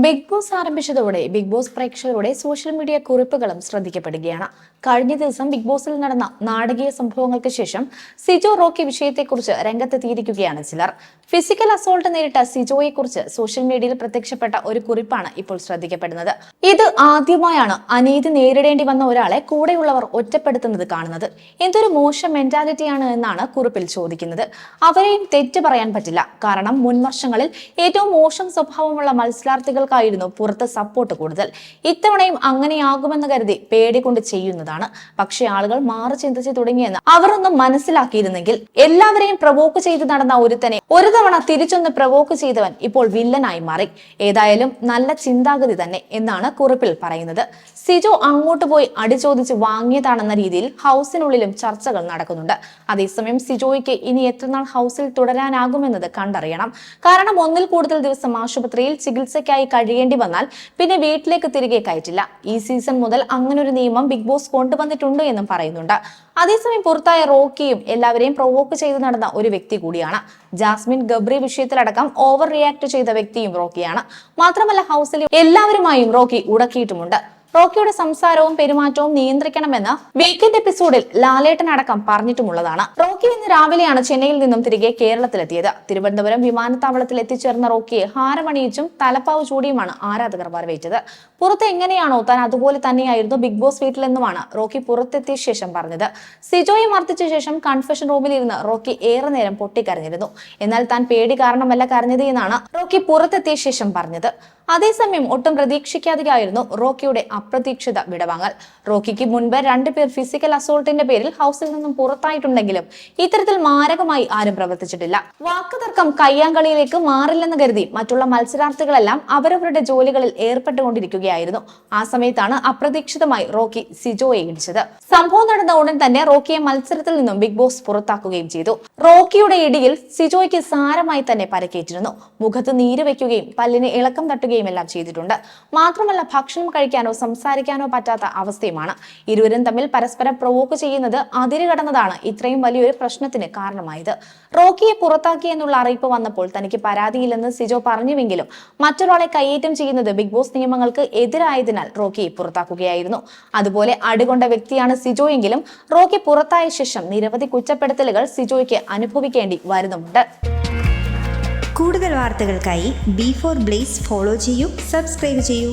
Big Boss ആരംഭിച്ചതോടെ Bigg Boss പ്രേക്ഷകരുടെ social media കുറിപ്പുകളും ശ്രദ്ധിക്കപ്പെടുകയാണ്. കഴിഞ്ഞ ദിവസം ബിഗ് ബോസിൽ നടന്ന നാടകീയ സംഭവങ്ങൾക്ക് ശേഷം സിജോ റോക്കി വിഷയത്തെക്കുറിച്ച് രംഗത്തെത്തിയിരിക്കുകയാണ് ചിലർ. ഫിസിക്കൽ അസോൾട്ട് നേരിട്ട സിജോയെക്കുറിച്ച് സോഷ്യൽ മീഡിയയിൽ പ്രത്യക്ഷപ്പെട്ട ഒരു കുറിപ്പാണ് ഇപ്പോൾ ശ്രദ്ധിക്കപ്പെടുന്നത്. ഇത് ആദ്യമായാണ് അനീതി നേരിടേണ്ടി വന്ന ഒരാളെ കൂടെയുള്ളവർ ഒറ്റപ്പെടുത്തുന്നത് കാണുന്നത്. എന്തൊരു മോശം മെന്റാലിറ്റിയാണ് എന്നാണ് കുറിപ്പിൽ ചോദിക്കുന്നത്. അവരെയും തെറ്റ് പറയാൻ പറ്റില്ല. കാരണം മുൻവർഷങ്ങളിൽ ഏറ്റവും മോശം സ്വഭാവമുള്ള മത്സരാർത്ഥികൾക്കായിരുന്നു പുറത്ത് സപ്പോർട്ട് കൂടുതൽ. ഇത്തവണയും അങ്ങനെയാകുമെന്ന് കരുതി പേടി കൊണ്ട് ചെയ്യുന്നതാണ്. പക്ഷേ ആളുകൾ മാറി ചിന്തിച്ചു തുടങ്ങിയെന്ന് അവർ ഒന്ന് മനസ്സിലാക്കിയിരുന്നെങ്കിൽ എല്ലാവരെയും പ്രവോക്ക് ചെയ്ത് നടന്ന ഒരുത്തനെ ഒരു തവണ തിരിച്ചൊന്ന് പ്രവോക്ക് ചെയ്തവൻ ഇപ്പോൾ വില്ലനായി മാറി. ഏതായാലും നല്ല ചിന്താഗതി തന്നെ എന്നാണ് കുറിപ്പിൽ പറയുന്നത്. സിജോ അങ്ങോട്ട് പോയി അടിചോദിച്ച് വാങ്ങിയതാണെന്ന രീതിയിൽ ഹൗസിനുള്ളിലും ചർച്ചകൾ നടക്കുന്നുണ്ട്. അതേസമയം സിജോയ്ക്ക് ഇനി എത്രനാൾ ഹൗസിൽ തുടരാനാകുമെന്നത് കണ്ടറിയണം. കാരണം ഒന്നിൽ കൂടുതൽ ദിവസം ആശുപത്രിയിൽ ചികിത്സയ്ക്കായി കഴിയേണ്ടി വന്നാൽ പിന്നെ വീട്ടിലേക്ക് തിരികെ കയറ്റില്ല. ഈ സീസൺ മുതൽ അങ്ങനൊരു നിയമം ബിഗ് ബോസ് കൊണ്ടുവന്നിട്ടുണ്ട് എന്നും പറയുന്നുണ്ട്. അതേസമയം പുറത്തായ റോക്കിയും എല്ലാവരെയും പ്രൊവോക്ക് ചെയ്ത് നടന്ന ഒരു വ്യക്തി കൂടിയാണ്. ജാസ്മിൻ ഗബ്രി വിഷയത്തിലടക്കം ഓവർ റിയാക്ട് ചെയ്ത വ്യക്തിയും റോക്കിയാണ്. മാത്രമല്ല ഹൗസിലെ എല്ലാവരുമായും റോക്കി ഉടക്കിയിട്ടുമുണ്ട്. റോക്കിയുടെ സംസാരവും പെരുമാറ്റവും നിയന്ത്രിക്കണമെന്ന് വീക്കെൻഡ് എപ്പിസോഡിൽ ലാലേട്ടൻ അടക്കം പറഞ്ഞിട്ടുമുള്ളതാണ്. റോക്കി ഇന്ന് രാവിലെയാണ് ചെന്നൈയിൽ നിന്നും തിരികെ കേരളത്തിലെത്തിയത്. തിരുവനന്തപുരം വിമാനത്താവളത്തിൽ എത്തിച്ചേർന്ന റോക്കിയെ ഹാരമണിയിച്ചും തലപ്പാവ് ചൂടിയുമാണ് ആരാധകർ വരവേറ്റത്. പുറത്ത് എങ്ങനെയാണോ താൻ അതുപോലെ തന്നെയായിരുന്നു ബിഗ് ബോസ് വീട്ടിലെന്നുമാണ് റോക്കി പുറത്തെത്തിയ ശേഷം പറഞ്ഞത്. സിജോയെ മർദ്ദിച്ച ശേഷം കൺഫെഷൻ റൂമിൽ ഇരുന്ന് റോക്കി ഏറെ നേരം പൊട്ടിക്കരഞ്ഞിരുന്നു. എന്നാൽ താൻ പേടി കാരണമല്ല കരഞ്ഞത് എന്നാണ് റോക്കി പുറത്തെത്തിയ ശേഷം പറഞ്ഞത്. അതേസമയം ഒട്ടും പ്രതീക്ഷിക്കാതെയായിരുന്നു റോക്കിയുടെ അപ്രതീക്ഷിത വിടവാങ്ങൽ. റോക്കിക്ക് മുൻപ് രണ്ടുപേർ ഫിസിക്കൽ അസോൾട്ടിന്റെ പേരിൽ ഹൗസിൽ നിന്നും പുറത്തായിട്ടുണ്ടെങ്കിലും ഇത്തരത്തിൽ മാരകമായി ആരും പ്രവർത്തിച്ചിട്ടില്ല. വാക്കുതർക്കം കയ്യാങ്കളിയിലേക്ക് മാറില്ലെന്ന് കരുതി മറ്റുള്ള മത്സരാർത്ഥികളെല്ലാം അവരവരുടെ ജോലികളിൽ ഏർപ്പെട്ടുകൊണ്ടിരിക്കുകയായിരുന്നു. ആ സമയത്താണ് അപ്രതീക്ഷിതമായി റോക്കി സിജോയെ ഇടിച്ചത്. സംഭവം നടന്ന ഉടൻ തന്നെ റോക്കിയെ മത്സരത്തിൽ നിന്നും ബിഗ് ബോസ് പുറത്താക്കുകയും ചെയ്തു. റോക്കിയുടെ ഇടിയിൽ സിജോയ്ക്ക് സാരമായി തന്നെ പരക്കേറ്റിരുന്നു. മുഖത്ത് നീര് വെക്കുകയും പല്ലിന് ഇളക്കം തട്ടുകയും എല്ലാം ചെയ്തിട്ടുണ്ട്. മാത്രമല്ല ഭക്ഷണം കഴിക്കാനോ സംസാരിക്കാനോ പറ്റാത്ത അവസ്ഥയുമാണ്. ഇരുവരും തമ്മിൽ പരസ്പരം പ്രൊവോക്ക് ചെയ്യുന്നത് അതിര് കടന്നതാണ് ഇത്രയും വലിയൊരു പ്രശ്നത്തിന് കാരണമായത്. റോക്കിയെ പുറത്താക്കി എന്നുള്ള അറിയിപ്പ് വന്നപ്പോൾ തനിക്ക് പരാതിയില്ലെന്ന് സിജോ പറഞ്ഞുവെങ്കിലും മറ്റൊരാളെ കയ്യേറ്റം ചെയ്യുന്നത് ബിഗ് ബോസ് നിയമങ്ങൾക്ക് എതിരായതിനാൽ റോക്കിയെ പുറത്താക്കുകയായിരുന്നു. അതുപോലെ അടികൊണ്ട വ്യക്തിയാണ് സിജോ എങ്കിലും റോക്കി പുറത്തായ ശേഷം നിരവധി കുറ്റപ്പെടുത്തലുകൾ സിജോയ്ക്ക് അനുഭവിക്കേണ്ടി വരുന്നുണ്ട് കൂടുതൽ വാർത്തകൾക്കായി ബി ഫോർ ബ്ലേസ് ഫോളോ ചെയ്യൂ സബ്സ്ക്രൈബ് ചെയ്യൂ.